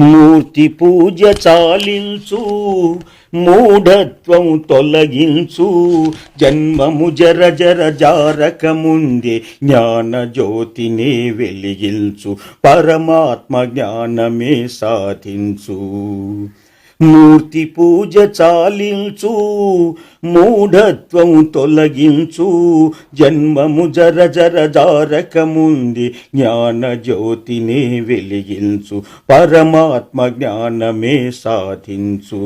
మూర్తి పూజ చాలించు మూఢత్వం తొలగించు. జన్మము జర జర జారక ముందే జ్ఞాన జ్యోతినే వెలిగించు పరమాత్మ జ్ఞానమే సాధించు. మూర్తి పూజ చాలించు మూఢత్వం తొలగించు. జన్మము జర జర జారకముంది జ్ఞాన జ్యోతినే వెలిగించు. పరమాత్మ జ్ఞానమే సాధించు.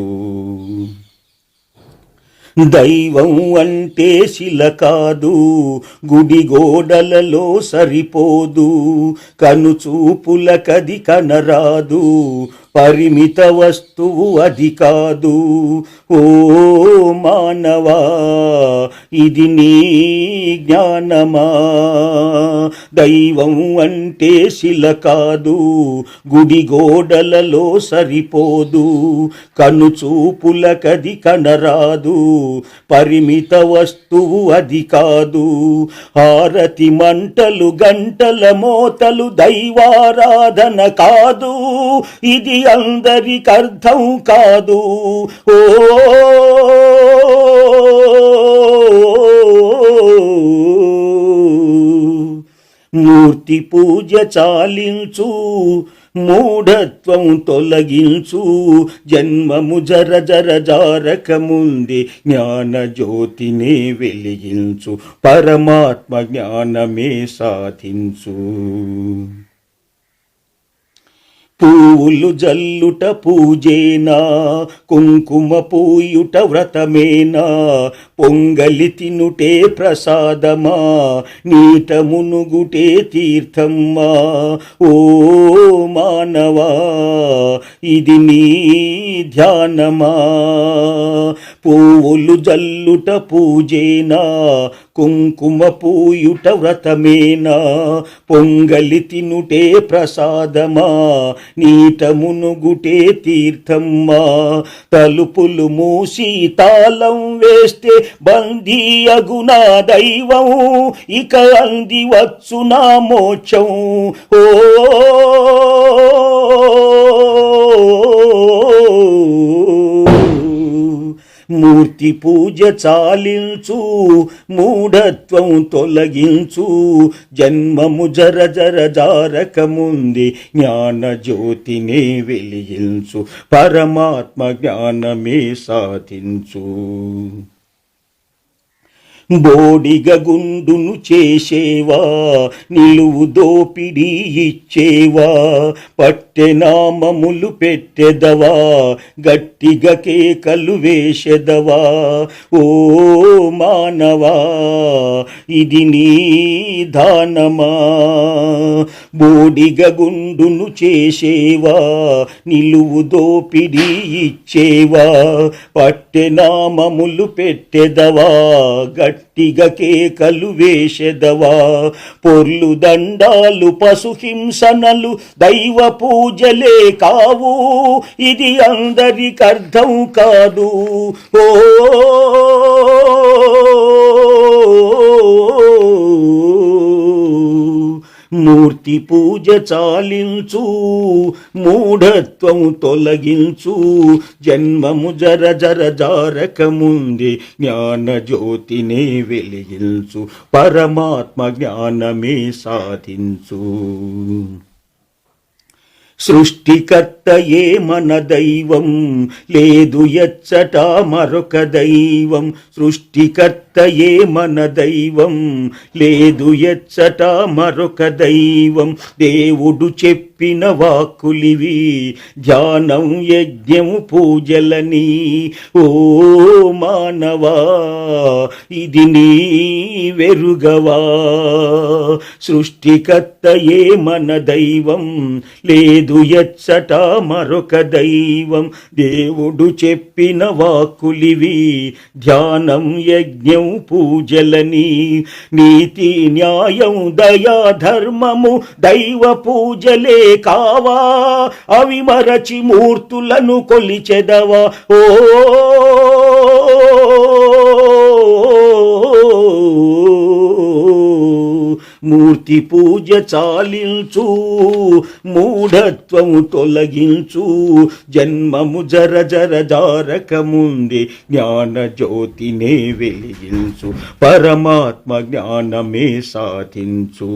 దైవం అంటే శిల కాదు గుడి గోడలలో సరిపోదు. కనుచూపుల కది కనరాదు పరిమిత వస్తువు అది కాదు. ఓ మానవా ఇది నీ జ్ఞానమా? దైవం అంటే శిల కాదు గుడి గోడలలో సరిపోదు. కనుచూపులకది కనరాదు పరిమిత వస్తువు అది కాదు. హారతి మంటలు గంటల మోతలు దైవారాధన కాదు. ఇది అందరికర్థం కాదు. ఓ మూర్తి పూజ చాలించు మూఢత్వం తొలగించు. జన్మము జర జర జారకముంది ముందే వెలిగించు పరమాత్మ జ్ఞానమే సాధించు. పూవులు జల్లుట పూజేనా కుంకుమ పూయుట వ్రతమేనా? పొంగలి తినుటే ప్రసాదమా నీట మునుగుటే తీర్థమ్మా? ఓ మానవా ఇది నీ ధ్యానమా? పూవులు జల్లుట పూజేనా కుంకుమ పూయుట వ్రతమేనా? పొంగలి తినుటే ప్రసాదమా నీట మునుగుటే తీర్థమ్మా? తలుపులు మూసి తాళం వేస్తే బందీ అగునా దైవం ఇక అంది వచ్చు నా మోక్షం. ఓ మూర్తి పూజ చాలించు మూఢత్వం తొలగించు. జన్మము జర జర జారక ముందే జ్ఞానజ్యోతిని వెలిగించు. పరమాత్మ జ్ఞానమే సాధించు. బోడిగ గుండును చేసేవా నిలువు దోపిడీ ఇచ్చేవా పట్టెనామములు పెట్టెదవా గట్టిగా కేకలు వేసెదవా ఓ మానవా ఇది నీ దానమా. బోడిగ గుండును చేసేవా నిలువు దోపిడి ఇచ్చేవా పట్టెనామములు పెట్టెదవా గట్టిగా కేకలు వేసెదవా పొర్లు దండాలు పశుహింసనలు దైవ పూజలే కావు ఇది అందరికి అర్థం కాదు. ఓ మూర్తి పూజ చాలించు మూఢత్వం తొలగించు. జన్మము జర జర జారకముంది జ్ఞాన జ్యోతినే వెలిగించు పరమాత్మ జ్ఞానమే సాధించు. సృష్టికర్తయే మన దైవం? లేదు ఎచ్చట మరొక దైవం సృష్టికర్తయే మన దైవం. లేదు ఎచ్చట మరొక దైవం దేవుడు చెప్పిన వాక్కులివి. ధ్యానం యజ్ఞం పూజలని ఓ మానవా ఇది నీ వెరుగవా. సృష్టికర్తయే మన దైవం లేదు ఎచ్చట మరొక దైవం. దేవుడు చెప్పిన వాక్కులివి ధ్యానం యజ్ఞం పూజలని నీతి న్యాయం దయా ధర్మము దైవ పూజలే కావా. అవి మరచి మూర్తులను కొలిచెదవా. ఓ మూర్తి పూజ చాలించు మూఢత్వము తొలగించు. జన్మము జర జర జారకముంది జ్ఞాన జ్యోతినే వెలిగించు పరమాత్మ జ్ఞానమే సాధించు.